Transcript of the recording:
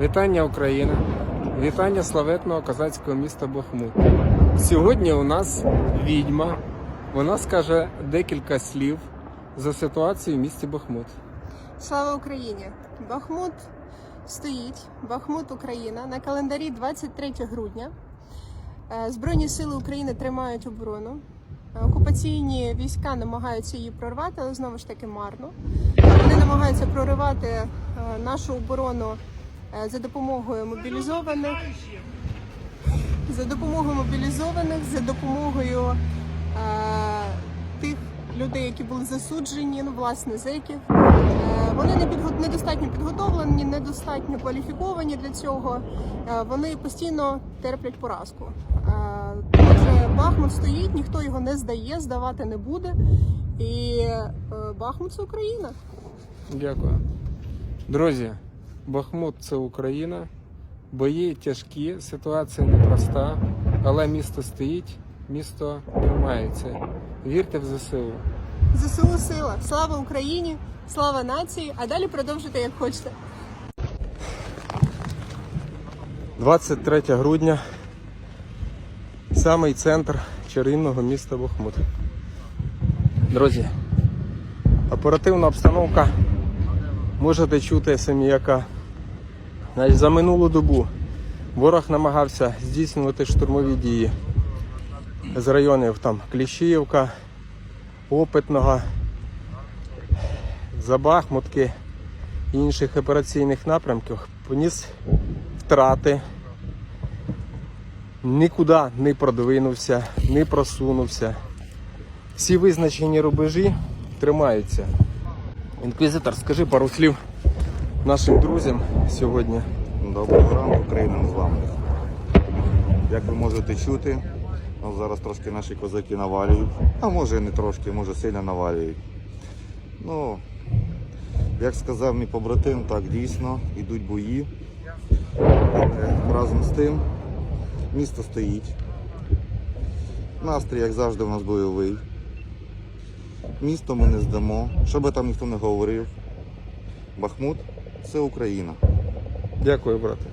Вітання Україна! Вітання славетного козацького міста Бахмут. Сьогодні у нас відьма. Вона скаже декілька слів за ситуацію в місті Бахмут. Слава Україні! Бахмут стоїть, Бахмут Україна. На календарі 23 грудня. Е, Збройні сили України тримають оборону. Е, Окупаційні війська намагаються її прорвати, але знову ж таки марно. Вони намагаються проривати нашу оборону е, за допомогою мобілізованих, за допомогою мобілізованих, за допомогою е, тих людей, які були засуджені, ну власне зеків. Е, Вони не підго- недостатньо підготовлені, недостатньо кваліфіковані для цього. Е, Вони постійно терплять поразку. Е, Отже, Бахмут стоїть, ніхто його не здає, здавати не буде. І е, Бахмут це Україна. Дякую. Друзі, Бахмут це Україна. Бої тяжкі, ситуація непроста, але місто стоїть, місто тримається. Вірте в ЗСУ. ЗСУ сила. Слава Україні, слава нації. А далі продовжуйте як хочете. 23 грудня. Самий центр чарівного міста Бахмут. Друзі, оперативна обстановка. Можете чути самі яка. За минулу добу ворог намагався здійснювати штурмові дії з районів там Кліщіївка, Опитного, Забахмутки і інших операційних напрямків поніс втрати, нікуди не продвинувся, не просунувся. Всі визначені рубежі тримаються. Інквізитор, скажи пару слів нашим друзям сьогодні. Доброго ранку, Україна вами. Як ви можете чути, ну, зараз трошки наші козаки навалюють. А може і не трошки, може сильно навалюють. Ну, як сказав мій побратим, так дійсно йдуть бої. Разом з тим місто стоїть. Настрій, як завжди, у нас бойовий. Місто ми не здамо. Що би там ніхто не говорив. Бахмут це Україна. Дякую, брате.